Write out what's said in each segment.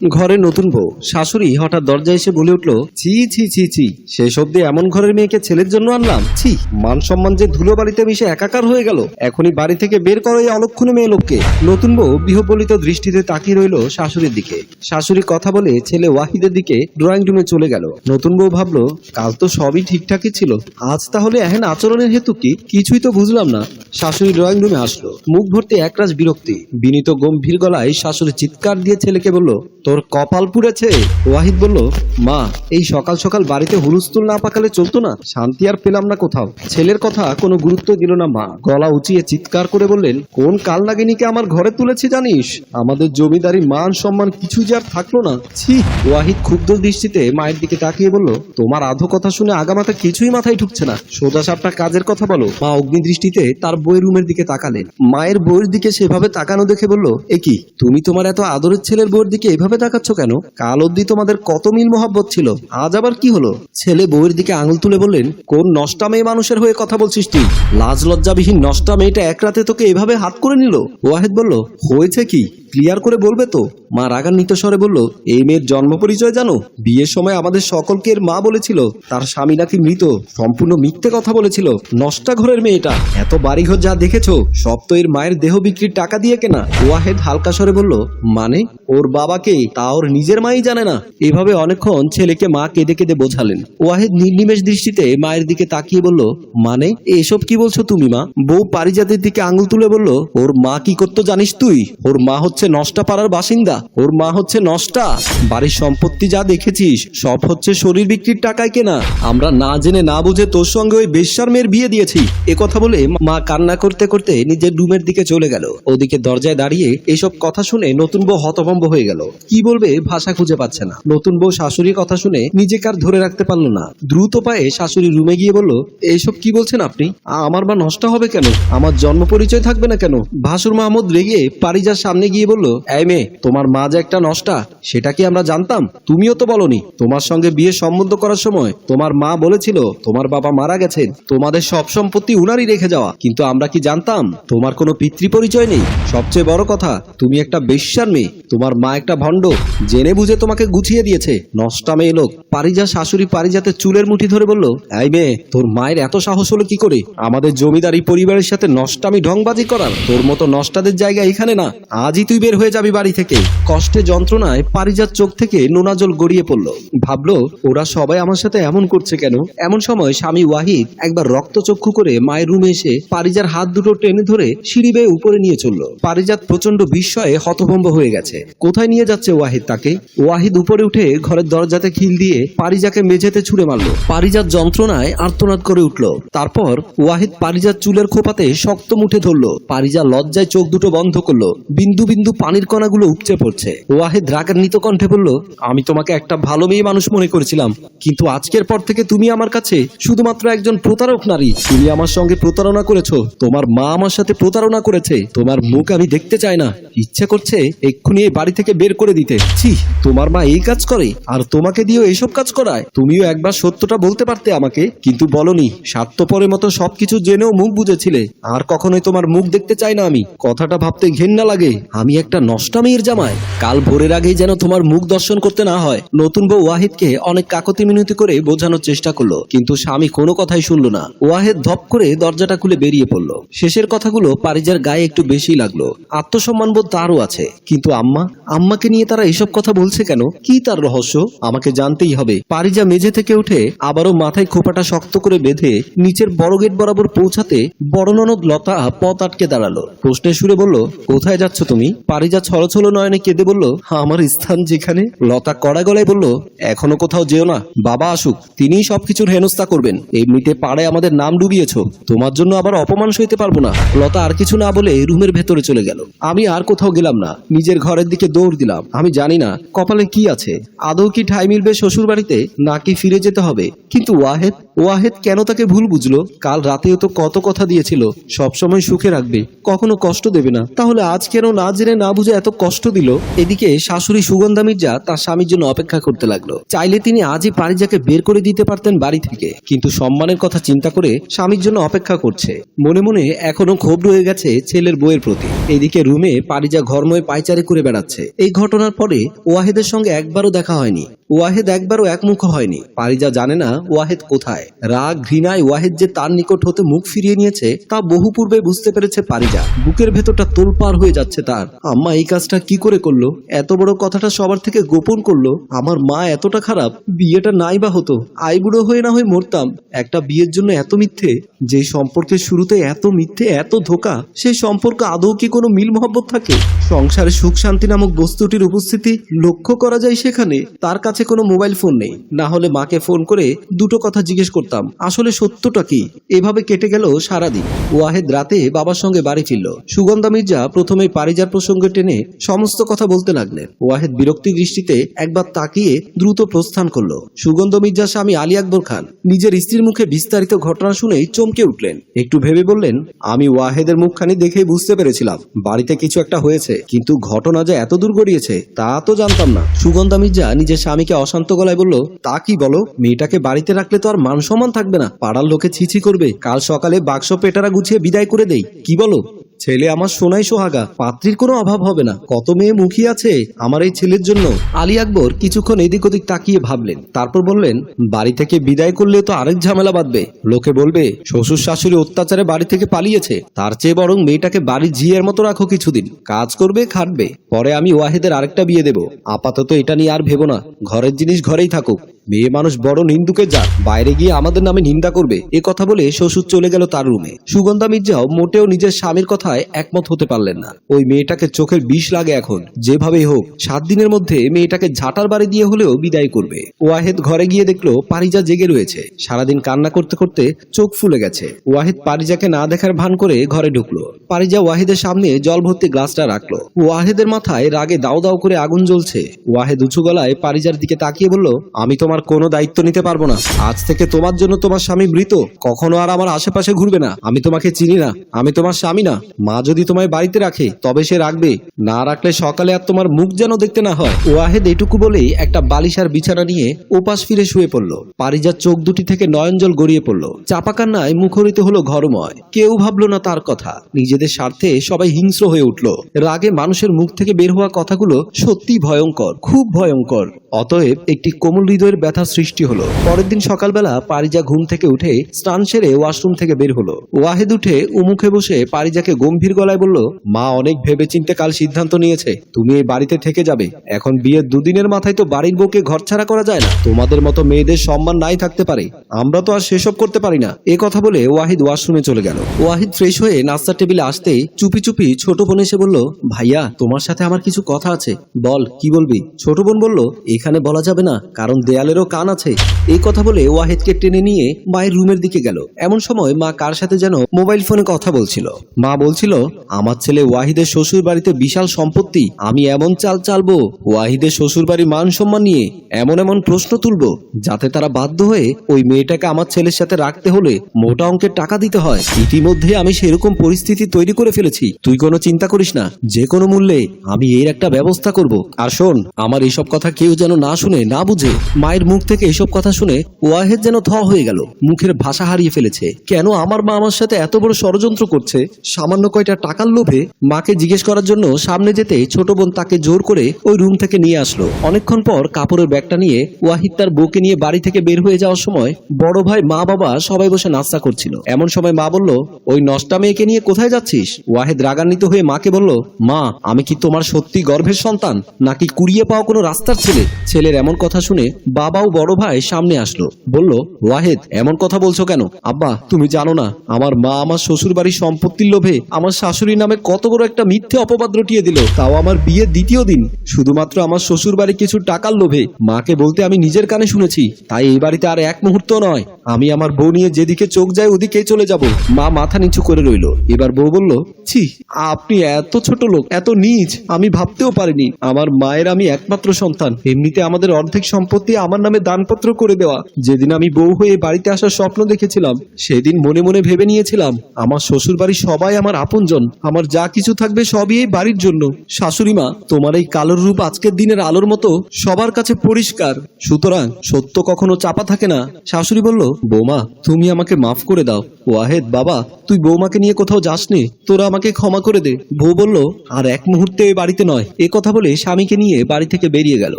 ঘরে নতুন বউ। শাশুড়ি হঠাৎ দরজায় এসে বলে উঠল, ছি ছি ছি ছি, শেষ অব্দি এমন ঘরের মেয়েকে ছেলের জন্য আনলাম। ছি, মান সম্মান যে ধুলো বাড়িতে মিশে একাকার হয়ে গেল, এখনই বাড়ি থেকে বের করো এই অলক্ষণে মেয়ে লোককে। নতুন বউ বিহবলিত দৃষ্টিতে তাকিয়ে রইল শাশুড়ির দিকে। শাশুড়ি কথা বলে ছেলে ওয়াহিদের দিকে ড্রয়িং রুমে চলে গেল। নতুন বউ ভাবলো, কাল তো সবই ঠিকঠাকই ছিল, আজ তাহলে এহেন আচরণের হেতু কি? কিছুই তো বুঝলাম না। শাশুড়ি ড্রয়িং রুমে আসলো। মুখ ভর্তি একরাশ বিরক্তি। বিনীত গম্ভীর গলায় শাশুড়ি চিৎকার দিয়ে ছেলেকে বলল তোর কপাল পুড়েছে? ওয়াহিদ বলল, মা, এই সকাল সকাল বাড়িতে হুলুস্থুল না পাকালে চলতো না? শান্তি আর পেলাম না কোথাও। ছেলের কথা কোনো গুরুত্ব দিল না মা। গলা উঁচিয়ে চিৎকার করে বললেন, কোন কাল নাগিনীকে আমার ঘরে তুলেছি জানিস? আমাদের জমিদারি মান সম্মান কিছু যে আর থাকল না। ছি, ওয়াহিদ ক্ষুব্ধ দৃষ্টিতে মায়ের দিকে তাকিয়ে বলল, তোমার আধো কথা শুনে আগামাথা কিছুই মাথায় ঢুকছে না। সোজা সাপটা কাজের কথা বলো। মা অগ্নি দৃষ্টিতে তার বইয়ের রুমের দিকে তাকালেন। মায়ের বইয়ের দিকে সেভাবে তাকানো দেখে বলল, এ কি? তুমি তোমার এত আদরের ছেলের বইয়ের দিকে এভাবে তাকাচ্ছ কেন? কাল অব্দি তোমাদের কত মিল মহাব্বত ছিল? আজ আবার কি হলো? ছেলে বউয়ের দিকে আঙুল তুলে বললেন, কোন নষ্টা মেয়ে মানুষের হয়ে কথা বলছিস তুই? লাজ লজ্জাবিহীন নষ্টা মেয়েটা এক রাতে তোকে এভাবে হাত করে নিল? ওয়াহেদ বলল, হয়েছে কি? ক্লিয়ার করে বলবে তো? মা রাগান্বিত স্বরে বলল, এই মেয়ের জন্ম পরিচয় জানো? বিয়ের সময় আমাদের সকলকে এর মা বলেছিল। তার স্বামী নাকি মৃত। সম্পূর্ণ মিথ্যে কথা বলেছিল। নষ্টা ঘরের মেয়েটা। এত বাড়িঘর যা দেখেছ, সব তো এর মায়ের দেহ বিক্রির টাকা দিয়ে কেনা? ওয়াহেদ হালকা স্বরে বলল মানে? ওর বাবাকে তা ওর নিজের মাই জানে না। এভাবে অনেকক্ষণ ছেলেকে মা কেঁদে কেঁদে বোঝালেন। ওয়াহেদ নির্নিমেষ দৃষ্টিতে মায়ের দিকে তাকিয়ে বলল মানে এসব কি বলছো তুমি, মা? বউ পারিজাতের দিকে আঙুল তুলে বলল, ওর মা কি করতো জানিস তুই? ওর মা হচ্ছে নষ্টা পাড়ার বাসিন্দা। ওর মা হচ্ছে নষ্টা। বাড়ির সম্পত্তি যা দেখেছিস, সব হচ্ছে শরীর বিক্রির টাকায় কেনা। আমরা না জেনে না বুঝে তোর সঙ্গে ওই বেশ্যার মেয়ের বিয়ে দিয়েছি। এ কথা বলে মা কান্না করতে করতে নিজের রুমের দিকে চলে গেল। ওদিকে দরজায় দাঁড়িয়ে এসব কথা শুনে নতুন বউ হতভম্ব হয়ে গেল। কি বলবে ভাষা খুঁজে পাচ্ছে না। নতুন বউ শাশুড়ির কথা শুনে নিজেকে আর ধরে রাখতে পারল না। দ্রুত পায়ে শাশুড়ি রুমে গিয়ে বলল, এইসব কি বলছেন আপনি? আমার মা নষ্ট হবে কেন? আমার জন্ম পরিচয় থাকবে না কেন? ভাসুর মাহমুদ রেগে পারিজার সামনে গিয়ে বলল, এই মেয়ে, তোমার মা যে একটা নষ্টা, সেটা কি আমরা জানতাম? তুমিও তো বলনি। তোমার সঙ্গে বিয়ে সম্বন্ধ করার সময় তোমার মা বলেছিল, তোমার বাবা মারা গেছেন। তোমাদের সব সম্পত্তি উনারই রেখে যাওয়া। কিন্তু আমরা কি জানতাম? তোমার কোনো পিতৃ পরিচয় নেই। সবচেয়ে বড় কথা, তুমি একটা বেশ্যার মেয়ে। তোমার মা একটা ভণ্ড। জেনে বুঝে তোমাকে গুছিয়ে দিয়েছে। নষ্টা মেয়ে লোক পারিজা শাশুড়ি পারিজাতে চুলের মুঠি ধরে বলল, এই মেয়ে, তোর মায়ের এত সাহস হলো কি করে? আমাদের জমিদারি পরিবারের সাথে নষ্টামি ঢংবাজি করার। তোর মতো নষ্টাদের জায়গা এখানে না, আজই তুই বের হয়ে যাবি বাড়ি থেকে। কষ্টে যন্ত্রণায় পারিজাত চোখ থেকে নোনা জল গড়িয়ে পড়ল। ভাবলো, ওরা সবাই আমার সাথে এমন করছে কেন? এমন সময় স্বামী ওয়াহিদ একবার রক্তচক্ষু করে মায়ের রুমে এসে পারিজার হাত দুটো টেনে ধরে সিঁড়ি বেয়ে উপরে নিয়ে চলল। পারিজাত প্রচণ্ড বিস্ময়ে হতভম্ব হয়ে গেছে। কোথায় নিয়ে যাচ্ছে ওয়াহিদ তাকে। ওয়াহিদ উপরে উঠে ঘরের দরজাতে খিল দিয়ে পারিজাকে মেঝেতে ছুঁড়ে মারল। পারিজাত যন্ত্রণায় আর্তনাদ করে উঠল। তারপর ওয়াহিদ পারিজাত চুলের খোপাতে শক্ত মুঠে ধরল। পারিজা লজ্জায় চোখ দুটো বন্ধ করল। বিন্দু বিন্দু পানির কণাগুলো উপচে পড়ছে। ওয়াহিদ রাগান্বিত কণ্ঠে বলল, আমি তোমাকে একটা ভালো মেয়ে মানুষ মনে করেছিলাম। কিন্তু আজকের পর থেকে তুমি আমার কাছে শুধুমাত্র একজন প্রতারক নারী। তুমি আমার সঙ্গে প্রতারণা করেছ। তোমার মা আমার সাথে প্রতারণা করেছে। তোমার মুখ আমি দেখতে চাই না। ইচ্ছে করছে এক্ষুনি এই বাড়ি থেকে বের করে দিতে। ছি, তোমার মা এই কাজ করে আর তোমাকে দিয়েও এইসব কাজ করায়। তুমিও একবার সত্যটা বলতে পারতে আমাকে, কিন্তু বলনি, স্বার্থপরের মতো সবকিছু জেনেও মুখ বুঝেছিলে আর কখনোই তোমার মুখ দেখতে চাই না আমি। কথাটা ভাবতে ঘেন্না লাগে, আমি একটা নষ্টা মেয়ের জামাই। কাল ভোরের আগেই যেন তোমার মুখ দর্শন করতে না হয়। নতুন বউ ওয়াহিদকে অনেক কাকতি মিনতি করে বোঝানোর চেষ্টা করল, কিন্তু স্বামী কোনো কথাই শুনলো না। ওয়াহেদ ধপ করে দরজাটা খুলে বেরিয়ে পড়ল। শেষের কথাগুলো পারিজার গায়ে একটু বেশি লাগল। আত্মসম্মান বোধ তারও আছে, কিন্তু আম্মা, আম্মাকে নিয়ে তারা এসব কথা বলছে কেন? কি তার রহস্য? আমাকে জানতেই হবে। পারিজা মেঝে থেকে উঠে আবারও মাথায় খোপাটা শক্ত করে বেঁধে নিচের বড় গেট বরাবর পৌঁছাতে বড় ননদ লতা পথ আটকে দাঁড়াল। প্রশ্নের সুরে বলল, কোথায় যাচ্ছ তুমি? পারিজা ছলছল নয়নে কেঁদে বলল, আমার স্থান যেখানে? লতা কড়া গলায় বলল, এখনও কোথাও যেও না। বাবা আসুক। তিনিই সবকিছুর হেনস্থা করবেন। এমনিতে পাড়ে আমাদের নাম ডুবিয়েছ। তোমার জন্য আবার অপমান সইতে পারব না। লতা আর কিছু না বলে রুমের ভেতরে চলে গেল। আমি আর কোথাও গেলাম না। নিজের ঘরের দিকে দৌড় দিলাম। আমি জানি না। কপালে কি আছে? আদৌ কি ঠাই মিলবে শ্বশুর বাড়িতে নাকি ফিরে যেতে হবে? কিন্তু ওয়াহেদ ওয়াহেদ কেন তাকে ভুল বুঝলো? কাল রাতেও তো কত কথা দিয়েছিল। সবসময় সুখে রাখবে। কখনো কষ্ট দেবে না। তাহলে আজ কেন না জেনে না বুঝে এত কষ্ট দিল? এদিকে শাশুড়ি সুগন্ধা মির্জা তার স্বামীর জন্য অপেক্ষা করতে লাগল। চাইলে তিনি আজই পারিজাকে বের করে দিতে পারতেন বাড়ি থেকে। কিন্তু সম্মানের কথা চিন্তা করে স্বামীর জন্য অপেক্ষা করছে। মনে মনে এখনও ক্ষোভ রয়ে গেছে ছেলের বইয়ের প্রতি। এদিকে রুমে পারিজা ঘরময় পাইচারি করে বেড়াচ্ছে। এই ঘটনার পরে ওয়াহেদের সঙ্গে একবারও দেখা হয়নি। ওয়াহেদ একবারও একমুখ হয়নি। পারিজা জানে না ওয়াহেদ কোথায়। রাগ, ঘৃণায় ওয়াহেদ যে তার নিকট হতে মুখ ফিরিয়ে নিয়েছে, তা বহু পূর্বে বুঝতে পেরেছে পারিজা। বুকের ভেতরটা তোলপার হয়ে যাচ্ছে তার। আম্মা এই কাজটা কি করে করল? এত বড় কথাটা সবার থেকে গোপন করল। আমার মা এতটা খারাপ, বিয়েটা নাই বা হতো। আইবুড়ো হয়ে না হয়ে মরতাম। একটা বিয়ের জন্য এত মিথ্যে, যে সম্পর্কের শুরুতে এত মিথ্যে, এত ধোকা সেই সম্পর্ক আদৌ কি কোনো মিল মহব্বত থাকে? সংসারে সুখ শান্তি নামক বস্তুটির উপস্থিতি লক্ষ্য করা যায় সেখানে। তার কাছে কোনো মোবাইল ফোন নেই। না হলে মাকে ফোন করে দুটো কথা জিজ্ঞেস করতাম, আসলে সত্যটা কি? এভাবে কেটে গেল সারাদিন। ওয়াহেদ রাতে বাবার সঙ্গে বাড়ি ফিরল। সুগন্ধা মির্জা প্রথমে পারিজার প্রসঙ্গে টেনে সমস্ত কথা বলতে লাগলেন। ওয়াহেদ বিরক্তি দৃষ্টিতে একবার তাকিয়ে দ্রুত প্রস্থান করল। সুগন্ধ মির্জার স্বামী আলী আকবর খান নিজের স্ত্রীর মুখে বিস্তারিত ঘটনা শুনেই চমকে উঠলেন। একটু ভেবে বললেন, আমি ওয়াহেদের মুখখানি দেখেই বুঝতে পেরেছিলাম। বাড়িতে কিছু একটা হয়েছে, কিন্তু ঘটনা যে এত দূর গড়িয়েছে, তা তো জানতাম না। সুগন্ধা মির্জা নিজের স্বামীকে অশান্ত গলায় বলল, তা কি বলো? মেয়েটাকে বাড়িতে রাখলে তো আর মান সম্মান থাকবে না। পাড়ার লোকে ছিছি করবে। কাল সকালে বাক্স পেটারা গুছিয়ে বিদায় করে দেই। কি বলো? ছেলে আমার সোনাই সোহাগা। পাত্রীর কোনো অভাব হবে না। কত মেয়ে মুখী আছে আমার এই ছেলের জন্য। আলী আকবর কিছুক্ষণ এদিক ওদিক তাকিয়ে ভাবলেন। তারপর বললেন, বাড়ি থেকে বিদায় করলে তো আরেক ঝামেলা বাঁধবে। লোকে বলবে শ্বশুর শাশুড়ি অত্যাচারে বাড়ি থেকে পালিয়েছে। তার চেয়ে বরং মেয়েটাকে বাড়ির ঝিয়ের মতো রাখো কিছুদিন। কাজ করবে, খাটবে। পরে আমি ওয়াহেদের আরেকটা বিয়ে দেব। আপাতত এটা নিয়ে আর ভেবো না। ঘরের জিনিস ঘরেই থাকুক। মেয়ে মানুষ বড় নিন্দুকে যা বাইরে গিয়ে আমাদের নামে নিন্দা করবে। এ কথা বলে শ্বশুর চলে গেল তার রুমে। সুগন্ধা মির্জাও মোটেও নিজের স্বামীর কথায় একমত হতে পারলেন না। ওই মেয়েটাকে চোখের বিষ লাগে এখন। যেভাবেই হোক, সাত দিনের মধ্যে মেয়েটাকে ঝাঁটার বাড়ি দিয়ে হলেও বিদায় করবে। ওয়াহেদ ঘরে গিয়ে দেখল পারিজা জেগে রয়েছে। সারাদিন কান্না করতে করতে চোখ ফুলে গেছে। ওয়াহেদ পারিজাকে না দেখার ভান করে ঘরে ঢুকলো। পারিজা ওয়াহেদের সামনে জল ভর্তি গ্লাসটা রাখল। ওয়াহেদের মাথায় রাগে দাও দাও করে আগুন জ্বলছে। ওয়াহেদ উঁচু গলায় পারিজার দিকে তাকিয়ে বলল, আমি তোমার কোনো দায়িত্ব নিতে পারব না। আজ থেকে তোমার জন্য তোমার স্বামী মৃত। কখনো আর আমার আশেপাশে ঘুরবে না। আমি তোমাকে চিনি না। আমি তোমার স্বামী না। মা যদি তোমায় বাড়িতে রাখে, তবে সে রাখবে। না রাখলে সকালে আর তোমার মুখ যেন দেখতে না হয়। ওয়াহেদ এটুকু বলেই একটা বালিশার বিছানা নিয়ে ওপাশ ফিরে শুয়ে পড়ল। পারিজার চোখ দুটি থেকে নয়ন জল গড়িয়ে পড়ল। চাপা কান্নায় মুখরিত হলো ঘরময়। কেউ ভাবলো না তার কথা। নিজেদের স্বার্থে সবাই হিংস্র হয়ে উঠল। রাগে মানুষের মুখ থেকে বের হওয়া কথাগুলো সত্যি ভয়ঙ্কর, খুব ভয়ঙ্কর। অতএব একটি কোমল হৃদয়ের ব্যথা সৃষ্টি হলো। পরের দিন সকালবেলা পারিজা ঘুম থেকে উঠে স্নান সেরে ওয়াশরুম থেকে বের হলো। ওয়াহেদ উঠে উমুখে বসে পারিজাকে গম্ভীর গলায় বলল, মা অনেক ভেবেচিন্তে কাল সিদ্ধান্ত নিয়েছে, তুমি এই বাড়িতে থেকে যাবে। এখন বিয়ের দুদিনের মাথায় তো বাড়ির বউকে ঘর ছাড়া করা যায় না। তোমাদের মতো মেয়েদের সম্মান নাই থাকতে পারে। আমরা তো আর সেসব করতে পারি না। এ কথা বলে ওয়াহিদ ওয়াশরুমে চলে গেল। ওয়াহিদ ফ্রেশ হয়ে নাস্তার টেবিলে আসতে চুপি চুপি ছোট বোন এসে বলল, ভাইয়া, তোমার সাথে আমার কিছু কথা আছে। বল, কি বলবি? ছোট বোন বলল এখানে বলা যাবে না, কারণ দেয়ালেরও কান আছে। এই কথা বলে ওয়াহিদকে টেনে নিয়ে মায়ের রুমের দিকে গেল। এমন সময় মা কার সাথে যেন মোবাইল ফোনে কথা বলছিল। মা বলছিল, আমার ছেলে ওয়াহিদের শ্বশুর বাড়িতে বিশাল সম্পত্তি, আমি এমন চাল চালবো, ওয়াহিদের শ্বশুর বাড়ির মান সম্মান নিয়ে এমন এমন প্রশ্ন তুলবো, যাতে তারা বাধ্য হয়ে ওই মেয়েটাকে আমার ছেলের সাথে রাখতে হলে মোটা অঙ্কের টাকা দিতে হয়। ইতিমধ্যে আমি সেরকম পরিস্থিতি তৈরি করে ফেলেছি। তুই কোনো চিন্তা করিস না, যে কোনো মূল্যে আমি এর একটা ব্যবস্থা করব। আর শোন, আমার এইসব কথা কেউ যেন না শুনে, না বুঝে মায়ের মুখ থেকে এসব কথা শুনে ওয়াহেদ যেন থ হয়ে গেল। মুখের ভাষা হারিয়ে ফেলেছে। কেন আমার মা আমার সাথে এত বড় ষড়যন্ত্র করছে? সামান্য কয়টা টাকার লোভে মাকে জিজ্ঞেস করার জন্য সামনে যেতে ছোট বোন তাকে জোর করে ওই রুম থেকে নিয়ে আসলো। অনেকক্ষণ পর কাপড়ের ব্যাগটা নিয়ে ওয়াহিদ তার বউকে নিয়ে বাড়ি থেকে বের হয়ে যাওয়ার সময় বড় ভাই মা বাবা সবাই বসে নাস্তা করছিল। এমন সময় মা বলল, ওই নষ্টা মেয়েকে নিয়ে কোথায় যাচ্ছিস? ওয়াহেদ রাগান্বিত হয়ে মাকে বলল, মা, আমি কি তোমার সত্যি গর্ভের সন্তান? নাকি কুড়িয়ে পাওয়া কোনো রাস্তার ছেলে? ছেলের এমন কথা শুনে বাবা ও বড় ভাই সামনে আসলো। বলল, ওয়াহেদ, এমন কথা বলছো কেন? আব্বা, তুমি জানো না, আমার মা আমার শ্বশুর বাড়ির সম্পত্তির লোভে আমার শাশুড়ির নামে কত বড় একটা মিথ্যে অপবাদ রটিয়ে দিল। তাও আমার বিয়ের দ্বিতীয় দিন। শুধুমাত্র আমার শ্বশুর বাড়ি কিছু টাকার লোভে। মাকে বলতে আমি নিজের কানে শুনেছি। তাই এই বাড়িতে আর এক মুহূর্ত নয়। আমি আমার বউ নিয়ে যেদিকে চোখ যায় ওদিকেই চলে যাব। মা মাথা নিচু করে রইল। এবার বউ বলল, ছি, আপনি এত ছোট লোক, এত নীচ আমি ভাবতেও পারিনি। আমার মায়ের আমি একমাত্র সন্তান। এমনি এমনিতে আমাদের অর্ধেক সম্পত্তি আমার নামে দানপত্র করে দেওয়া। যেদিন আমি বউ হয়ে বাড়িতে আসার স্বপ্ন দেখেছিলাম, সেদিন মনে মনে ভেবে নিয়েছিলাম, আমার শ্বশুর বাড়ি সবাই আমার আপনজন। আমার যা কিছু থাকবে সবই এই বাড়ির জন্য। শাশুড়ি মা, তোমার এই কালোর রূপ আজকের দিনের আলোর মতো সবার কাছে পরিষ্কার। সুতরাং সত্য কখনো চাপা থাকে না। শাশুড়ি বলল, বৌমা, তুমি আমাকে মাফ করে দাও। ওয়াহেদ, বাবা, তুই বৌমাকে নিয়ে কোথাও যাসনি। তোরা আমাকে ক্ষমা করে দে। বউ বলল, আর এক মুহূর্তে বাড়িতে নয়। এ কথা বলে স্বামীকে নিয়ে বাড়ি থেকে বেরিয়ে গেল।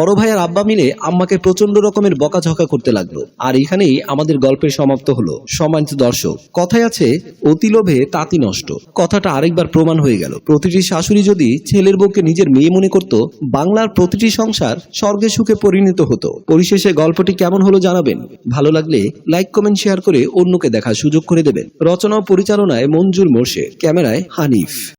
বড় ভাই আর আব্বা মিলে আম্মাকে প্রচণ্ড রকমের বকাঝকা করতে লাগল। আর এখানেই আমাদের গল্পের সমাপ্ত হলো। সম্মানিত দর্শক, কথায় আছে, অতি লোভে তাঁতি নষ্ট। কথাটা আরেকবার প্রমাণ হয়ে গেল। প্রতিটি শাশুড়ি যদি ছেলের বউকে নিজের মেয়ে মনে করত, বাংলার প্রতিটি সংসার স্বর্গে সুখে পরিণত হতো। পরিশেষে গল্পটি কেমন হলো জানাবেন। ভালো লাগলে লাইক, কমেন্ট, শেয়ার করে অন্যকে দেখার সুযোগ করে দেবেন। রচনা ও পরিচালনায় মঞ্জুর মোর্শে ক্যামেরায় হানিফ।